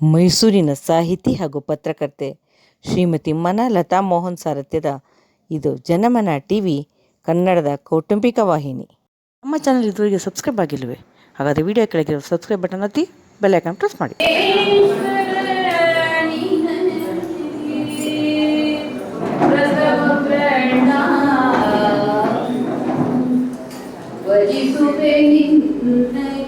ಮೈಸೂರಿನ ಸಾಹಿತಿ ಹಾಗೂ ಪತ್ರಕರ್ತೆ ಶ್ರೀಮತಿ ಮನಲತಾ ಮೋಹನ್ ಸಾರಥ್ಯದ ಇದು ಜನಮನ ಟಿ ವಿ ಕನ್ನಡದ ಕೌಟುಂಬಿಕ ವಾಹಿನಿ. ನಮ್ಮ ಚಾನಲ್ ಇದುವರೆಗೆ ಸಬ್ಸ್ಕ್ರೈಬ್ ಆಗಿಲ್ವೇ? ಹಾಗಾದರೆ ವಿಡಿಯೋ ಕೆಳಗಿರೋ ಸಬ್ಸ್ಕ್ರೈಬ್ ಬಟನ್ ಒತ್ತಿ ಬೆಲ್ ಐಕಾನ್ ಪ್ರೆಸ್ ಮಾಡಿ. you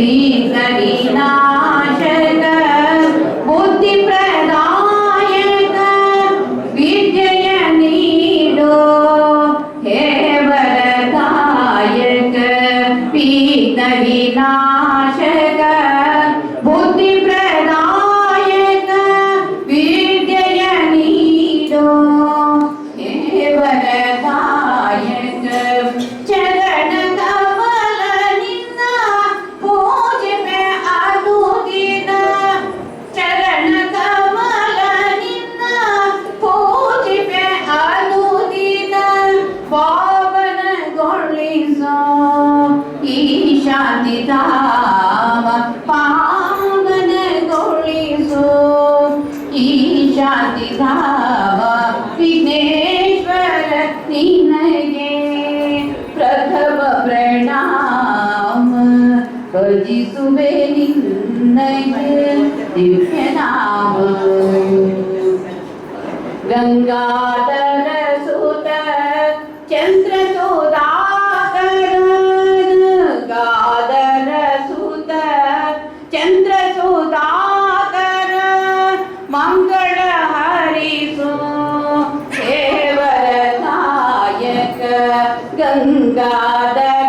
विघ्नविनाशक बुद्धिप्रदायक विद्यय नीडो हे वरदायक विघ्नविनाशक ನಿನಗೆ ಪ್ರಥಮ ಪ್ರಣಾಮ ಭಜಿಸುವೆ ನಿನ್ನಯ ದಿವ್ಯ ನಾಮ ಗಂಗಾಧರ ಸುತ ಚಂದ್ರ கங்காதர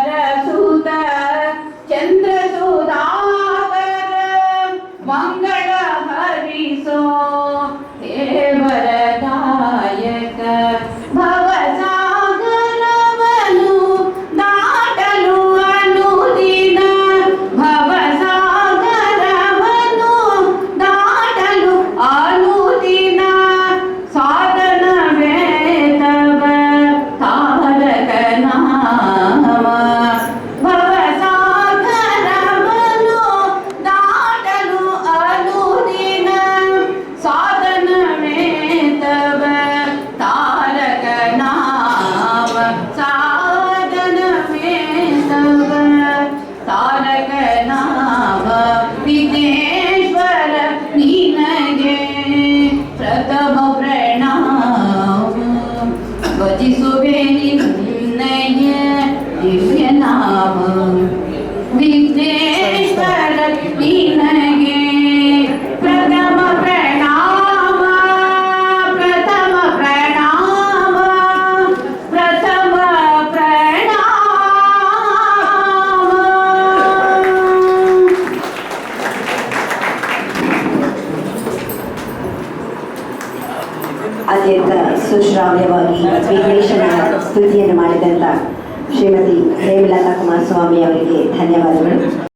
ಸುಶ್ರಾವ್ಯವಾಗಿ ವಿಘ್ನೇಶನ ಸ್ತುತಿಯನ್ನು ಮಾಡಿದಂಥ ಶ್ರೀಮತಿ ಹೇಮಲತಾ ಕುಮಾರಸ್ವಾಮಿ ಅವರಿಗೆ ಧನ್ಯವಾದಗಳು.